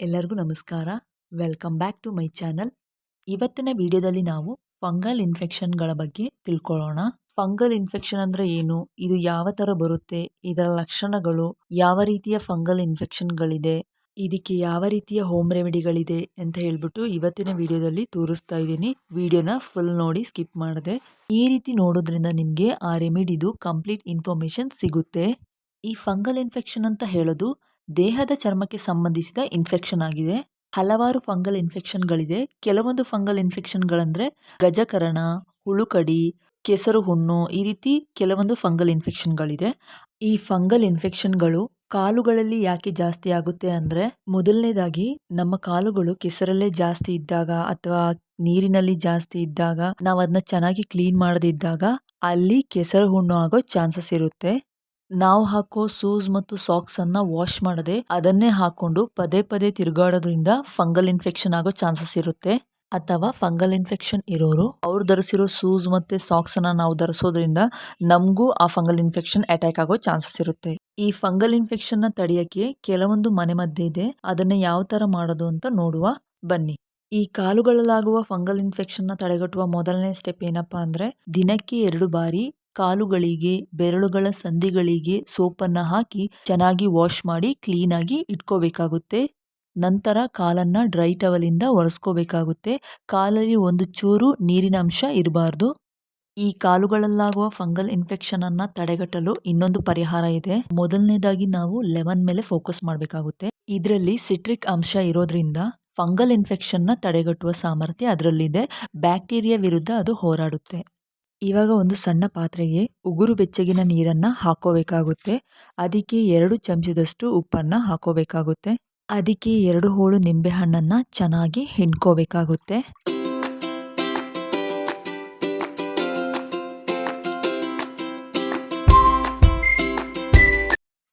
ಎಲ್ಲರಿಗೂ ನಮಸ್ಕಾರ. Welcome back to my channel ಇವತ್ತಿನ ವಿಡಿಯೋದಲ್ಲಿ ನಾವು ಫಂಗಲ್ ಇನ್ಫೆಕ್ಷನ್ಗಳ ಬಗ್ಗೆ ತಿಳ್ಕೊಳ್ಳೋಣ. ಫಂಗಲ್ ಇನ್ಫೆಕ್ಷನ್ ಅಂದ್ರೆ ಏನು? ಇದು ಯಾವ ತರ ಬರುತ್ತೆ? ಇದರ ಲಕ್ಷಣಗಳು ಯಾವ ರೀತಿಯ ಫಂಗಲ್ ಇನ್ಫೆಕ್ಷನ್ಗಳಿದೆ? ಇದಕ್ಕೆ ಯಾವ ರೀತಿಯ ಹೋಮ್ ರೆಮಿಡಿಗಳಿದೆ ಅಂತ ಹೇಳ್ಬಿಟ್ಟು ಇವತ್ತಿನ ವಿಡಿಯೋದಲ್ಲಿ ತೋರಿಸ್ತಾ ಇದ್ದೀನಿ. ವಿಡಿಯೋನ ಫುಲ್ ನೋಡಿ ಸ್ಕಿಪ್ ಮಾಡಿದೆ. ಈ ರೀತಿ ನೋಡೋದ್ರಿಂದ ನಿಮಗೆ ಆ ರೆಮಿಡಿದು ಕಂಪ್ಲೀಟ್ ಇನ್ಫಾರ್ಮೇಶನ್ ಸಿಗುತ್ತೆ. ಈ ಫಂಗಲ್ ಇನ್ಫೆಕ್ಷನ್ ಅಂತ ಹೇಳೋದು ದೇಹದ ಚರ್ಮಕ್ಕೆ ಸಂಬಂಧಿಸಿದ ಇನ್ಫೆಕ್ಷನ್ ಆಗಿದೆ. ಹಲವಾರು ಫಂಗಲ್ ಇನ್ಫೆಕ್ಷನ್ಗಳಿದೆ ಕೆಲವೊಂದು ಫಂಗಲ್ ಇನ್ಫೆಕ್ಷನ್ಗಳಂದ್ರೆ ಗಜಕರಣ, ಹುಳುಕಡಿ, ಕೆಸರು ಹುಣ್ಣು ಈ ರೀತಿ ಕೆಲವೊಂದು ಫಂಗಲ್ ಇನ್ಫೆಕ್ಷನ್ಗಳಿದೆ ಈ ಫಂಗಲ್ ಇನ್ಫೆಕ್ಷನ್ಗಳು ಕಾಲುಗಳಲ್ಲಿ ಯಾಕೆ ಜಾಸ್ತಿ ಆಗುತ್ತೆ ಅಂದ್ರೆ ಮೊದಲನೇದಾಗಿ ನಮ್ಮ ಕಾಲುಗಳು ಕೆಸರಲ್ಲೇ ಜಾಸ್ತಿ ಇದ್ದಾಗ ಅಥವಾ ನೀರಿನಲ್ಲಿ ಜಾಸ್ತಿ ಇದ್ದಾಗ ನಾವು ಅದನ್ನ ಚೆನ್ನಾಗಿ ಕ್ಲೀನ್ ಮಾಡದಿದ್ದಾಗ ಅಲ್ಲಿ ಕೆಸರು ಹುಣ್ಣು ಆಗೋ ಚಾನ್ಸಸ್ ಇರುತ್ತೆ. ನಾವು ಹಾಕೋ ಶೂಸ್ ಮತ್ತು ಸಾಕ್ಸ್ ಅನ್ನ ವಾಶ್ ಮಾಡದೆ ಅದನ್ನೇ ಹಾಕೊಂಡು ಪದೇ ಪದೇ ತಿರುಗಾಡೋದ್ರಿಂದ ಫಂಗಲ್ ಇನ್ಫೆಕ್ಷನ್ ಆಗೋ ಚಾನ್ಸಸ್ ಇರುತ್ತೆ. ಅಥವಾ ಫಂಗಲ್ ಇನ್ಫೆಕ್ಷನ್ ಇರೋರು ಅವ್ರು ಧರಿಸಿರೋ ಶೂಸ್ ಮತ್ತೆ ಸಾಕ್ಸ್ ಅನ್ನ ನಾವು ಧರಿಸೋದ್ರಿಂದ ನಮಗೂ ಆ ಫಂಗಲ್ ಇನ್ಫೆಕ್ಷನ್ ಅಟ್ಯಾಕ್ ಆಗೋ ಚಾನ್ಸಸ್ ಇರುತ್ತೆ. ಈ ಫಂಗಲ್ ಇನ್ಫೆಕ್ಷನ್ನ ತಡೆಯಕ್ಕೆ ಕೆಲವೊಂದು ಮನೆ ಇದೆ. ಅದನ್ನ ಯಾವ ತರ ಮಾಡೋದು ಅಂತ ನೋಡುವ. ಬನ್ನಿ. ಈ ಕಾಲುಗಳಲ್ಲಾಗುವ ಫಂಗಲ್ ಇನ್ಫೆಕ್ಷನ್ನ ತಡೆಗಟ್ಟುವ ಮೊದಲನೇ ಸ್ಟೆಪ್ ಏನಪ್ಪಾ ಅಂದ್ರೆ ದಿನಕ್ಕೆ ಎರಡು ಬಾರಿ ಕಾಲುಗಳಿಗೆ, ಬೆರಳುಗಳ ಸಂಧಿಗಳಿಗೆ ಸೋಪನ್ನ ಹಾಕಿ ಚೆನ್ನಾಗಿ ವಾಶ್ ಮಾಡಿ ಕ್ಲೀನಾಗಿ ಇಟ್ಕೋಬೇಕಾಗುತ್ತೆ. ನಂತರ ಕಾಲನ್ನ ಡ್ರೈ ಟವಲಿಂದ ಒರೆಸ್ಕೋಬೇಕಾಗುತ್ತೆ. ಕಾಲಲ್ಲಿ ಒಂದು ಚೂರು ನೀರಿನ ಅಂಶ ಇರಬಾರ್ದು. ಈ ಕಾಲುಗಳಲ್ಲಾಗುವ ಫಂಗಲ್ ಇನ್ಫೆಕ್ಷನ್ ಅನ್ನ ತಡೆಗಟ್ಟಲು ಇನ್ನೊಂದು ಪರಿಹಾರ ಇದೆ. ಮೊದಲನೇದಾಗಿ ನಾವು ಲೆಮನ್ ಮೇಲೆ ಫೋಕಸ್ ಮಾಡಬೇಕಾಗುತ್ತೆ. ಇದರಲ್ಲಿ ಸಿಟ್ರಿಕ್ ಅಂಶ ಇರೋದ್ರಿಂದ ಫಂಗಲ್ ಇನ್ಫೆಕ್ಷನ್ನ ತಡೆಗಟ್ಟುವ ಸಾಮರ್ಥ್ಯ ಅದರಲ್ಲಿದೆ. ಬ್ಯಾಕ್ಟೀರಿಯಾ ವಿರುದ್ಧ ಅದು ಹೋರಾಡುತ್ತೆ. ಇವಾಗ ಒಂದು ಸಣ್ಣ ಪಾತ್ರೆಗೆ ಉಗುರು ಬೆಚ್ಚಗಿನ ನೀರನ್ನ ಹಾಕೋಬೇಕಾಗುತ್ತೆ. ಅದಕ್ಕೆ ಎರಡು ಚಮಚದಷ್ಟು ಉಪ್ಪನ್ನ ಹಾಕೋಬೇಕಾಗುತ್ತೆ. ಅದಕ್ಕೆ ಎರಡು ಹೋಳು ನಿಂಬೆ ಹಣ್ಣನ್ನ ಚೆನ್ನಾಗಿ ಹಿಂಡ್ಕೋಬೇಕಾಗುತ್ತೆ.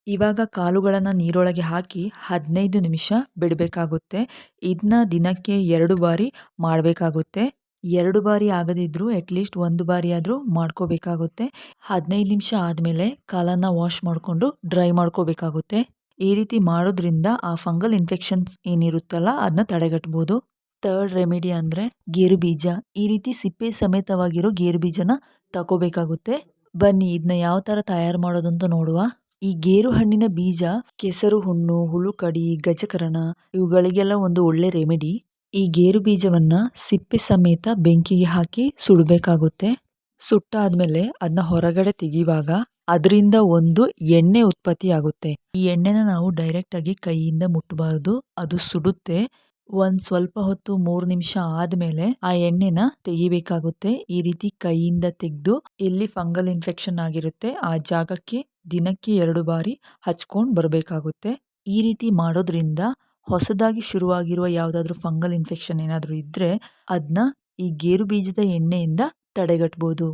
ಇವಾಗ ಕಾಲುಗಳನ್ನ ನೀರೊಳಗೆ ಹಾಕಿ ಹದಿನೈದು ನಿಮಿಷ ಬಿಡಬೇಕಾಗುತ್ತೆ. ಇದನ್ನ ದಿನಕ್ಕೆ ಎರಡು ಬಾರಿ ಮಾಡಬೇಕಾಗುತ್ತೆ. ಎರಡು ಬಾರಿ ಆಗದಿದ್ರೂ ಅಟ್ಲೀಸ್ಟ್ ಒಂದು ಬಾರಿ ಆದರೂ ಮಾಡ್ಕೋಬೇಕಾಗುತ್ತೆ. ಹದಿನೈದು ನಿಮಿಷ ಆದಮೇಲೆ ಕಾಲನ್ನ ವಾಶ್ ಮಾಡಿಕೊಂಡು ಡ್ರೈ ಮಾಡ್ಕೋಬೇಕಾಗುತ್ತೆ. ಈ ರೀತಿ ಮಾಡೋದ್ರಿಂದ ಆ ಫಂಗಲ್ ಇನ್ಫೆಕ್ಷನ್ಸ್ ಏನಿರುತ್ತಲ್ಲ ಅದನ್ನ ತಡೆಗಟ್ಬೋದು. ಥರ್ಡ್ ರೆಮಿಡಿ ಅಂದರೆ ಗೇರು ಬೀಜ. ಈ ರೀತಿ ಸಿಪ್ಪೆ ಸಮೇತವಾಗಿರೋ ಗೇರು ಬೀಜನ ತಗೋಬೇಕಾಗುತ್ತೆ ಬನ್ನಿ ಇದನ್ನ ಯಾವ ಥರ ತಯಾರು ಮಾಡೋದು ಅಂತ ನೋಡುವ. ಈ ಗೇರು ಹಣ್ಣಿನ ಬೀಜ, ಕೆಸರು ಹುಣ್ಣು ಹುಳುಕಡಿ ಗಜಕರಣ, ಇವುಗಳಿಗೆಲ್ಲ ಒಂದು ಒಳ್ಳೆ ರೆಮಿಡಿ ಈ ಗೇರು ಬೀಜವನ್ನ ಸಿಪ್ಪೆ ಸಮೇತ ಬೆಂಕಿಗೆ ಹಾಕಿ ಸುಡಬೇಕಾಗುತ್ತೆ. ಸುಟ್ಟಾದ್ಮೇಲೆ ಅದನ್ನ ಹೊರಗಡೆ ತೆಗೆಯುವಾಗ ಅದರಿಂದ ಒಂದು ಎಣ್ಣೆ ಉತ್ಪತ್ತಿ ಆಗುತ್ತೆ. ಈ ಎಣ್ಣೆನ ನಾವು ಡೈರೆಕ್ಟ್ ಆಗಿ ಕೈಯಿಂದ ಮುಟ್ಟಬಾರದು ಅದು ಸುಡುತ್ತೆ. ಒಂದ್ ಸ್ವಲ್ಪ ಹೊತ್ತು ಮೂರು ನಿಮಿಷ ಆದ್ಮೇಲೆ ಆ ಎಣ್ಣೆನ ತೆಗಿಬೇಕಾಗುತ್ತೆ. ಈ ರೀತಿ ಕೈಯಿಂದ ತೆಗೆದು ಎಲ್ಲಿ ಫಂಗಲ್ ಇನ್ಫೆಕ್ಷನ್ ಆಗಿರುತ್ತೆ ಆ ಜಾಗಕ್ಕೆ ದಿನಕ್ಕೆ ಎರಡು ಬಾರಿ ಹಚ್ಕೊಂಡು ಬರಬೇಕಾಗುತ್ತೆ. ಈ ರೀತಿ ಮಾಡೋದ್ರಿಂದ ಹೊಸದಾಗಿ ಶುರುವಾಗಿರುವ ಯಾವುದಾದ್ರೂ ಫಂಗಲ್ ಇನ್ಫೆಕ್ಷನ್ ಏನಾದರೂ ಇದ್ದರೆ ಅದನ್ನ ಈ ಗೇರು ಬೀಜದ ಎಣ್ಣೆಯಿಂದ ತಡೆಗಟ್ಬೋದು.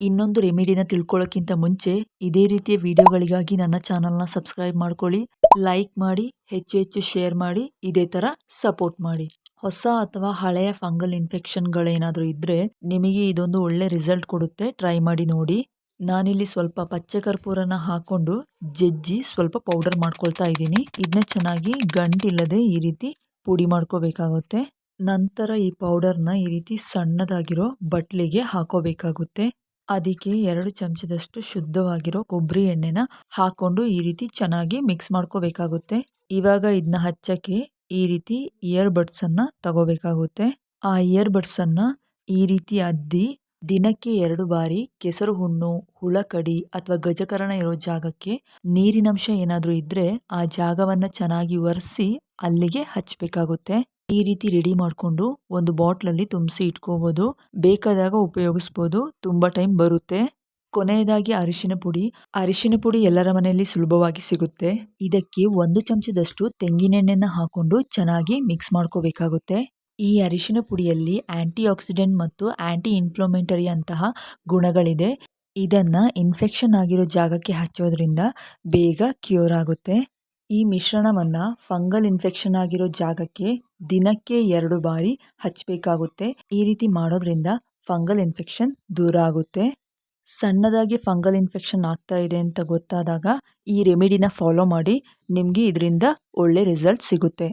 ಇನ್ನೊಂದು ರೆಮಿಡಿನ ತಿಳ್ಕೊಳ್ಳೋಕ್ಕಿಂತ ಮುಂಚೆ ಇದೇ ರೀತಿಯ ವಿಡಿಯೋಗಳಿಗಾಗಿ ನನ್ನ ಚಾನಲ್ನ ಸಬ್ಸ್ಕ್ರೈಬ್ ಮಾಡ್ಕೊಳ್ಳಿ, ಲೈಕ್ ಮಾಡಿ, ಹೆಚ್ಚು ಹೆಚ್ಚು ಶೇರ್ ಮಾಡಿ, ಇದೇ ಥರ ಸಪೋರ್ಟ್ ಮಾಡಿ. ಹೊಸ ಅಥವಾ ಹಳೆಯ ಫಂಗಲ್ ಇನ್ಫೆಕ್ಷನ್ಗಳೇನಾದರೂ ಇದ್ದರೆ ನಿಮಗೆ ಇದೊಂದು ಒಳ್ಳೆ ರಿಸಲ್ಟ್ ಕೊಡುತ್ತೆ. ಟ್ರೈ ಮಾಡಿ ನೋಡಿ. ನಾನಿಲ್ಲಿ ಸ್ವಲ್ಪ ಪಚ್ಚೆ ಕರ್ಪೂರನ ಹಾಕೊಂಡು ಜಜ್ಜಿ ಸ್ವಲ್ಪ ಪೌಡರ್ ಮಾಡ್ಕೊಳ್ತಾ ಇದ್ದೀನಿ. ಇದನ್ನ ಚೆನ್ನಾಗಿ ಗಂಟಿಲ್ಲದೆ ಈ ರೀತಿ ಪುಡಿ ಮಾಡ್ಕೋಬೇಕಾಗುತ್ತೆ. ನಂತರ ಈ ಪೌಡರ್ನ ಈ ರೀತಿ ಸಣ್ಣದಾಗಿರೋ ಬಟ್ಲಿಗೆ ಹಾಕೋಬೇಕಾಗುತ್ತೆ. ಅದಕ್ಕೆ ಎರಡು ಚಮಚದಷ್ಟು ಶುದ್ಧವಾಗಿರೋ ಕೊಬ್ಬರಿ ಎಣ್ಣೆನ ಹಾಕೊಂಡು ಈ ರೀತಿ ಚೆನ್ನಾಗಿ ಮಿಕ್ಸ್ ಮಾಡ್ಕೋಬೇಕಾಗುತ್ತೆ. ಇವಾಗ ಇದನ್ನ ಹಚ್ಚಕ್ಕೆ ಈ ರೀತಿ ಇಯರ್ ಬಡ್ಸ್ ಅನ್ನ ತಗೋಬೇಕಾಗುತ್ತೆ. ಆ ಇಯರ್ ಬಡ್ಸ್ ಅನ್ನ ಈ ರೀತಿ ಅದ್ದಿ ದಿನಕ್ಕೆ ಎರಡು ಬಾರಿ ಕೆಸರು ಹುಣ್ಣು ಹುಳಕಡಿ ಅಥವಾ ಗಜಕರಣ ಇರೋ ಜಾಗಕ್ಕೆ ನೀರಿನಂಶ ಏನಾದರೂ ಇದ್ರೆ ಆ ಜಾಗವನ್ನ ಚೆನ್ನಾಗಿ ಒರೆಸಿ ಅಲ್ಲಿಗೆ ಹಚ್ಚಬೇಕಾಗುತ್ತೆ ಈ ರೀತಿ ರೆಡಿ ಮಾಡಿಕೊಂಡು ಒಂದು ಬಾಟ್ಲಲ್ಲಿ ತುಂಬಿಸಿ ಇಟ್ಕೋಬಹುದು ಬೇಕಾದಾಗ ಉಪಯೋಗಿಸ್ಬೋದು. ತುಂಬಾ ಟೈಮ್ ಬರುತ್ತೆ. ಕೊನೆಯದಾಗಿ ಅರಿಶಿನ ಪುಡಿ. ಅರಿಶಿನ ಪುಡಿ ಎಲ್ಲರ ಮನೆಯಲ್ಲಿ ಸುಲಭವಾಗಿ ಸಿಗುತ್ತೆ. ಇದಕ್ಕೆ ಒಂದು ಚಮಚದಷ್ಟು ತೆಂಗಿನೆಣ್ಣೆನ ಹಾಕೊಂಡು ಚೆನ್ನಾಗಿ ಮಿಕ್ಸ್ ಮಾಡ್ಕೋಬೇಕಾಗುತ್ತೆ. ಈ ಅರಿಶಿನ ಪುಡಿಯಲ್ಲಿ ಆಂಟಿ ಆಕ್ಸಿಡೆಂಟ್ ಮತ್ತು ಆಂಟಿ ಇನ್ಫ್ಲೋಮೆಂಟರಿ ಅಂತಹ ಗುಣಗಳಿದೆ. ಇದನ್ನು ಇನ್ಫೆಕ್ಷನ್ ಆಗಿರೋ ಜಾಗಕ್ಕೆ ಹಚ್ಚೋದ್ರಿಂದ ಬೇಗ ಕ್ಯೂರ್ ಆಗುತ್ತೆ. ಈ ಮಿಶ್ರಣವನ್ನು ಫಂಗಲ್ ಇನ್ಫೆಕ್ಷನ್ ಆಗಿರೋ ಜಾಗಕ್ಕೆ ದಿನಕ್ಕೆ ಎರಡು ಬಾರಿ ಹಚ್ಚಬೇಕಾಗುತ್ತೆ ಈ ರೀತಿ ಮಾಡೋದ್ರಿಂದ ಫಂಗಲ್ ಇನ್ಫೆಕ್ಷನ್ ದೂರ ಆಗುತ್ತೆ. ಸಣ್ಣದಾಗಿ ಫಂಗಲ್ ಇನ್ಫೆಕ್ಷನ್ ಆಗ್ತಾ ಇದೆ ಅಂತ ಗೊತ್ತಾದಾಗ ಈ ರೆಮಿಡಿನ ಫಾಲೋ ಮಾಡಿ ನಿಮಗೆ ಇದರಿಂದ ಒಳ್ಳೆ ರಿಸಲ್ಟ್ ಸಿಗುತ್ತೆ.